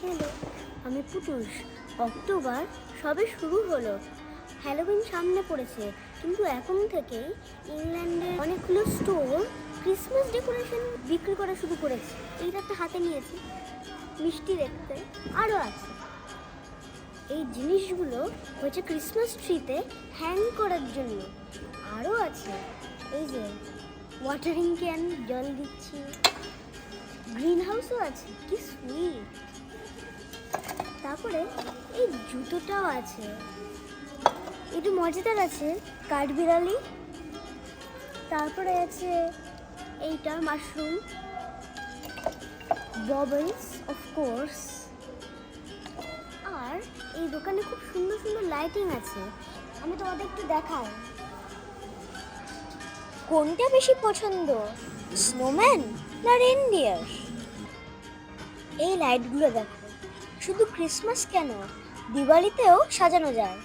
Hello আমি Putus October সবে শুরু হলো। হ্যালোউইন সামনে পড়েছে। কিন্তু এখন থেকেই ইংল্যান্ডের অনেকগুলো স্টোর ক্রিসমাস ডেকোরেশন বিক্রি করা শুরু করেছে। এইটা একটা হাতে নিয়েছি। মিষ্টি দেখতে আরও আছে। এই জিনিসগুলো হচ্ছে ক্রিসমাস ট্রিতে হ্যাং করার জন্য। আরও আছে। এই যে ওয়াটারিং ক্যান জল দিচ্ছি। গ্রিন হাউসও আছে। কি সুইট তারপরে এই জুতোটাও আছে। একটু মজাদার আছে, কাঠবিড়ালি। তারপরে আছে এইটা মাশরুম ববলস কোর্স আর এই দোকানে খুব সুন্দর সুন্দর লাইটিং আছে। আমি তোমাদের একটু দেখাই। কোনটা বেশি পছন্দ স্নোম্যান না রেনডিয়ার এই লাইটগুলো দেখো। শুধু ক্রিসমাস কেন? দিওয়ালিতেও সাজানো যায়।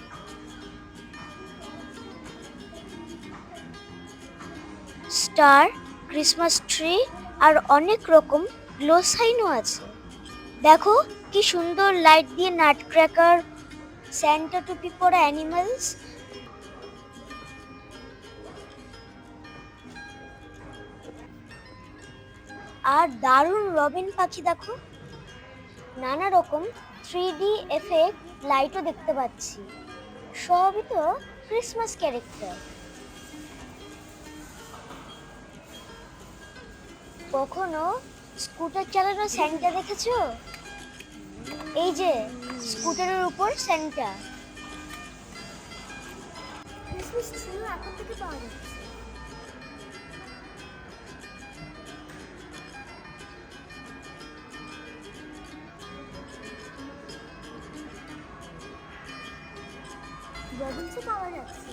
স্টার, ক্রিসমাস ট্রি আর অনেক রকম গ্লো সাইনও আছে। দেখো কি সুন্দর লাইট দিয়ে নাট ক্র্যাকার, স্যান্টা টুপি পরা অ্যানিমালস। আর দারুণ রবিন পাখি দেখো। নানা রকম থ্রি ডি এফেক্ট, লাইটও দেখতে পাচ্ছি। সবই তো ক্রিসমাস ক্যারেক্টার কখনো স্কুটার চালানো স্যান্টা দেখেছ? এই যে, স্কুটারের উপর স্যান্টা ক্রিসমাস ট্রিও এখন থেকে পাওয়া যাচ্ছে। পাওয়া যাচ্ছে।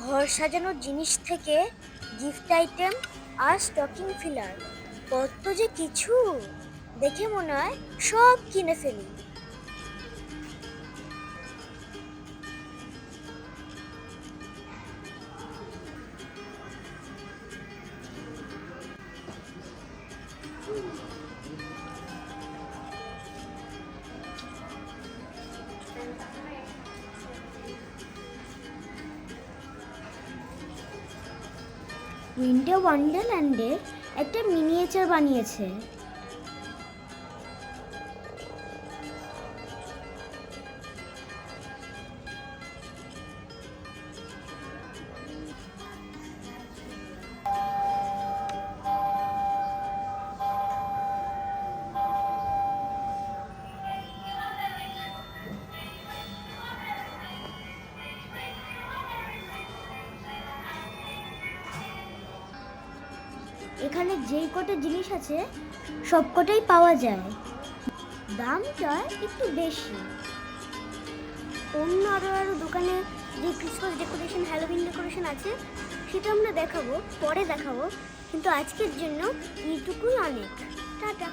ঘর সাজানোর জিনিস থেকে গিফট আইটেম আর স্টকিং ফিলার কত যে কিছু! দেখে মনে হয় সব কিনে ফেলি। উইন্টার ওয়ান্ডারল্যান্ডে একটা মিনিয়েচার বানিয়েছে। এখানে যেই কটা জিনিস আছে, সব কটাই পাওয়া যায়। দামটা একটু বেশি। অন্য আরও আরও দোকানে যে ক্রিসমাস ডেকোরেশন হ্যালোউইন ডেকোরেশন আছে, সেটা আমরা দেখাবো, পরে দেখাবো, কিন্তু আজকের জন্য এইটুকুই অনেক। টাটা।